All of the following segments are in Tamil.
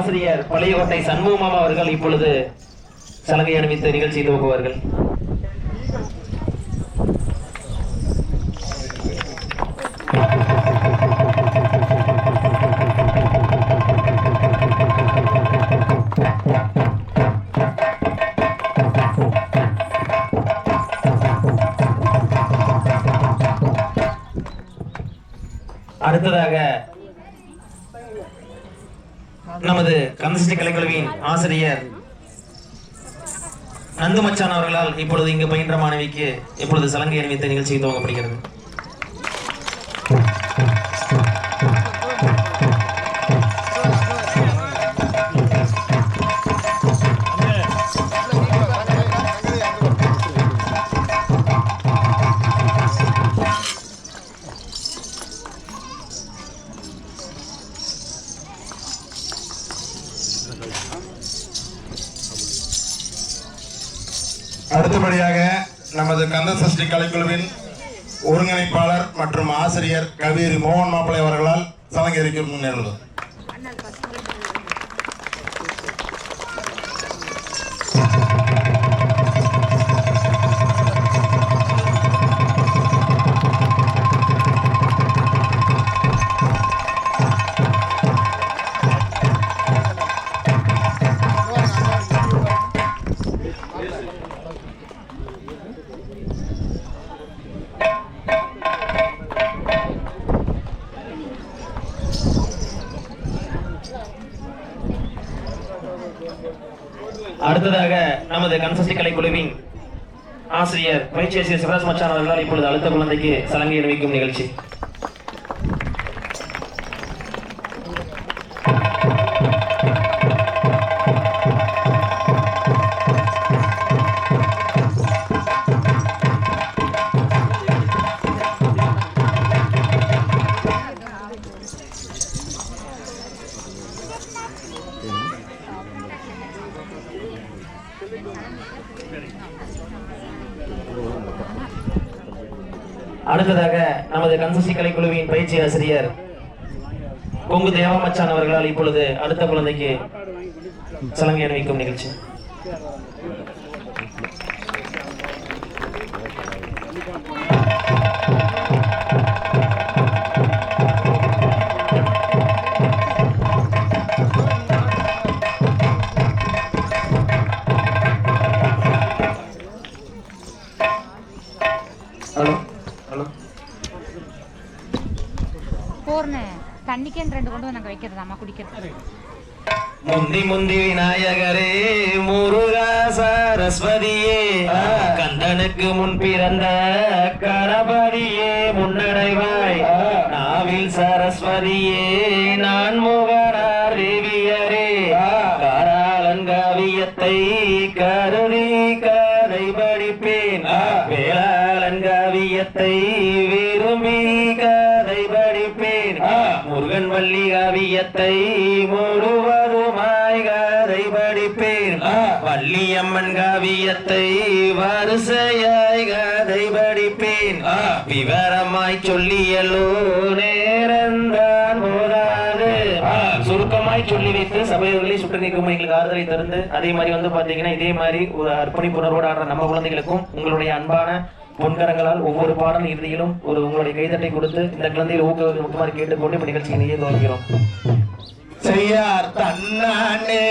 ஆசிரியர் பழையகோட்டை சண்முகமாமா அவர்கள் இப்பொழுது சலங்கை அணிவித்து நிகழ்ச்சி துவங்குவார்கள் கம்யூனிஸ்ட் கலைக்குழுவின் ஆசிரியர் நந்துமச்சான் அவர்களால் இப்பொழுது இங்கு பயின்ற மாணவிக்கு இப்பொழுது சலங்கை அணிவித்த நிகழ்ச்சி துவங்கப்படுகிறது? அடுத்தபடியாக நமது கந்த சஷ்டி கலைக்குழுவின் ஒருங்கிணைப்பாளர் மற்றும் ஆசிரியர் கவிரி மோகன் மாப்பிள்ளை அவர்களால் சலங்கரிக்கும் நேர்ந்தது அடுத்ததாக நமது கன்சஸ்டி கலைக்குழுவின் ஆசிரியர் பயிற்சியாசிரியர் சிவராஜ் மச்சான் அவர்களால் இப்பொழுது அழுத்த குழந்தைக்கு சலங்கை அணிவிக்கும் நிகழ்ச்சி. அடுத்ததாக நமது கன்சசி கலைக்குழுவின் பயிற்சி ஆசிரியர் கொங்கு தேவாமச்சான் அவர்களால் இப்பொழுது அடுத்த குழந்தைக்கு சலங்கை அணிவிக்கும் நிகழ்ச்சி. ஹலோ. போர்னு தண்ணிக்கேன்னு ரெண்டு கொண்டு நாங்கள் வைக்கிறதாம்மா குடிக்கிறது. முந்தி முந்தி விநாயகரே முருகா சரஸ்வதியே கந்தனுக்கு முன் பிறந்த கணபதியே முன்னடைவாய் நாவில் சரஸ்வதியே நான் முகனார் வேளாளங்காவியத்தை விரும்பி கதை படிப்பேன். முருகன் வள்ளி காவியத்தை முழுவதுமாய் கதை படிப்பேன். வள்ளியம்மன் காவியத்தை வரிசையாய் கதை படிப்பேன். விவரமாய் சொல்லியலோ நேரந்தான் போதாது. சுருக்கமாய் சொல்லி வைத்து சபையர்களை சுற்றி நிற்கும் எங்களுக்கு ஆறுதலை தருந்து அதே மாதிரி வந்து பாத்தீங்கன்னா இதே மாதிரி ஒரு அர்ப்பணிப்புணர்வோடு ஆடுற நம்ம குழந்தைகளுக்கும் உங்களுடைய அன்பான பொன்கரங்களால் ஒவ்வொரு பாடல் இறுதியிலும் ஒரு உங்களுடைய கைதட்டை கொடுத்து இந்த குழந்தையை ஊக்குவிக்குமாறு கேட்டுக்கொண்டு இப்ப நிகழ்ச்சியை நீயே துவங்குகிறோம். செய்யார் தன்னானே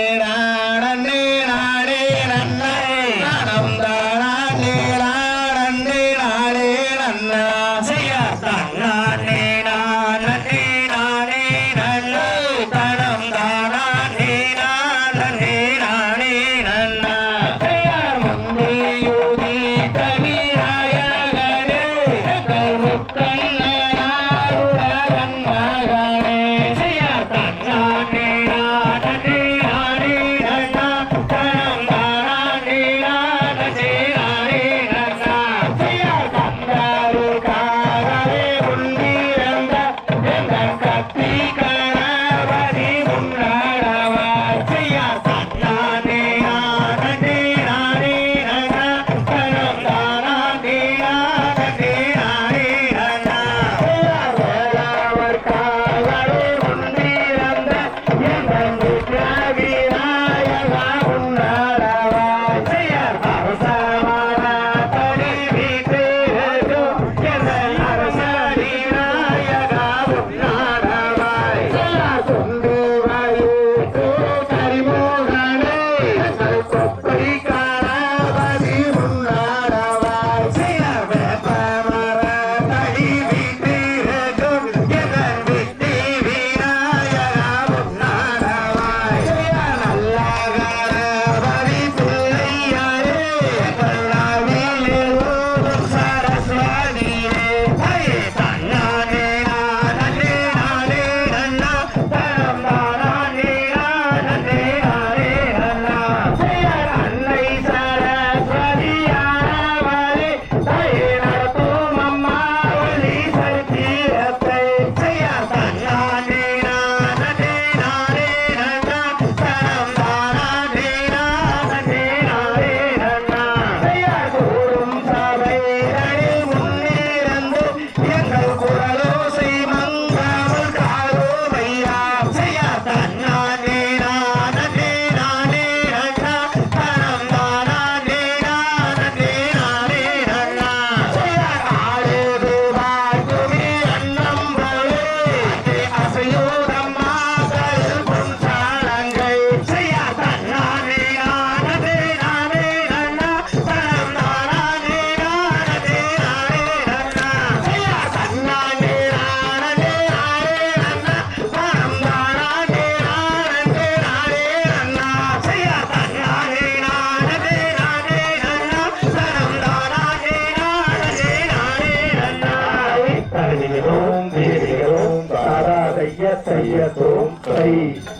தைய தோம். தை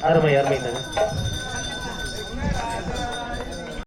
அருமை அருமை தாங்க.